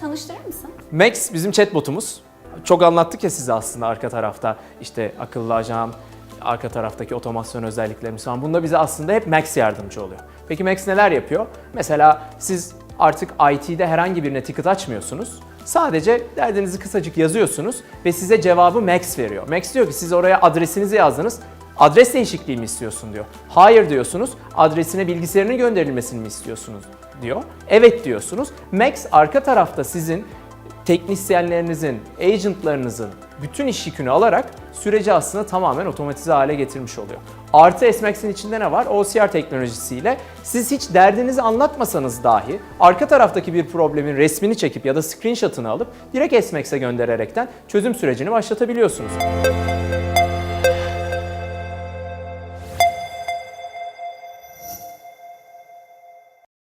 tanıştırır mısın? Max bizim chatbotumuz. Çok anlattık ya size aslında arka tarafta işte akıllı ajan, arka taraftaki otomasyon özelliklerimiz falan. Bunda bize aslında hep Max yardımcı oluyor. Peki Max neler yapıyor? Mesela siz artık IT'de herhangi birine ticket açmıyorsunuz. Sadece derdinizi kısacık yazıyorsunuz ve size cevabı Max veriyor. Max diyor ki siz oraya adresinizi yazdınız. Adres değişikliği mi istiyorsun diyor. Hayır diyorsunuz. Adresine bilgisayarının gönderilmesini mi istiyorsunuz diyor. Evet diyorsunuz. Max arka tarafta sizin teknisyenlerinizin, agentlarınızın bütün iş yükünü alarak süreci aslında tamamen otomatize hale getirmiş oluyor. Artı SMAX'in içinde ne var? OCR teknolojisiyle siz hiç derdinizi anlatmasanız dahi arka taraftaki bir problemin resmini çekip ya da screenshot'ını alıp direkt SMAX'e göndererekten çözüm sürecini başlatabiliyorsunuz.